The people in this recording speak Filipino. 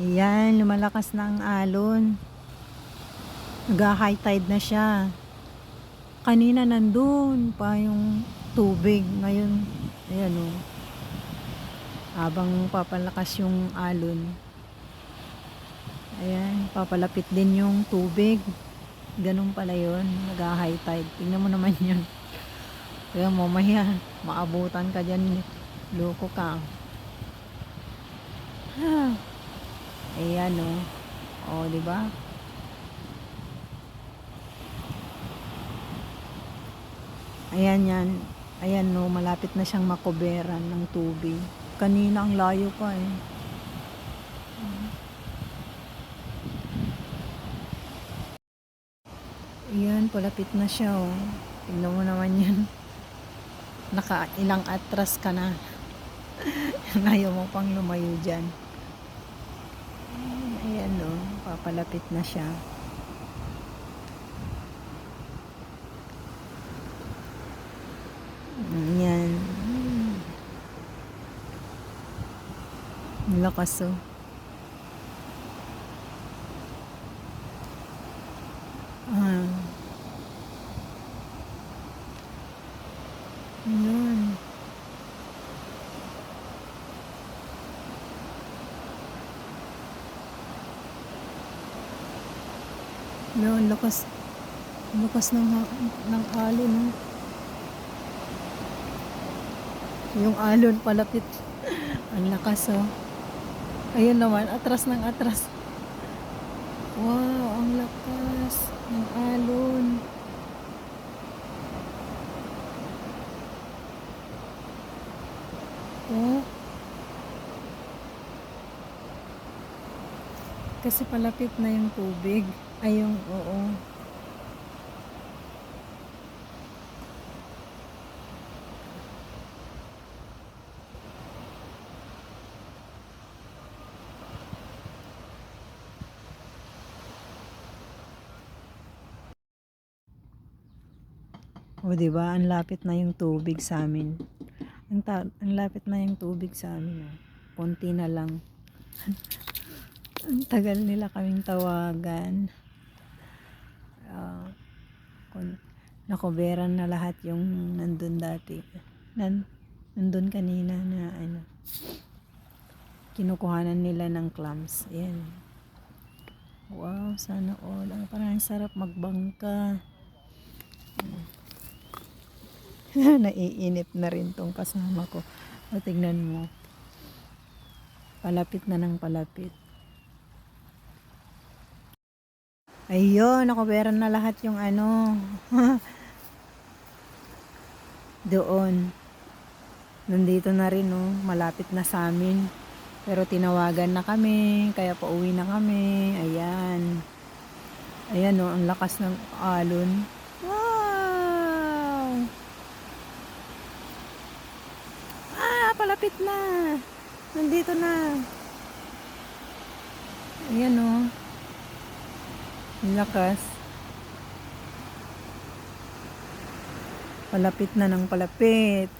Yan, lumalakas na ang alon. Nag-high tide na siya. Kanina nandun pa yung tubig. Ngayon, ayan o. Habang papalakas yung alon. Ayan, papalapit din yung tubig. Ganun pala yun. Nag-high tide. Tingnan mo naman yun. Kaya mamaya, maabutan ka dyan. Loko ka. Ah. Ayan o. O, di ba? Ayan yan. Ayan no, malapit na siyang makoberan ng tubig. Kanina ang layo pa eh. Ayan, palapit na siya oh. Tingnan mo naman yan. Naka ilang atras ka na. Ayaw mo pang lumayo dyan. Papalapit na siya. Ayan. Lakas oh. Ah. No, ang lakas. Lakas ng, ng alon. Yung alon palapit. ang lakas oh. Ayun naman, atras ng atras. Wow, ang lakas ng alon. Oh. Kasi palapit na yung tubig. Ay, yung, oo. O, di ba? Ang lapit na yung tubig sa amin. Ang, ang lapit na yung tubig sa amin. Oh. Konti na lang. ang tagal nila kaming tawagan. Nakoberan na lahat yung nandun dati. Nan, nandun kanina na ano. Kinukuhanan nila ng clams. Ayan. Wow, sana all. Ang parang sarap magbangka. Naiinip na rin tong kasama ko. O, tignan mo. Palapit na ng palapit. Ayun, nakuberan na lahat yung ano. Doon. Nandito na rin, no. Malapit na sa amin. Pero tinawagan na kami, kaya pauwi na kami. Ayan. Ayan, no. Ang lakas ng alon. Wow! Ah, palapit na. Nandito na. Ayan, no. Lakas. Palapit na ng palapit.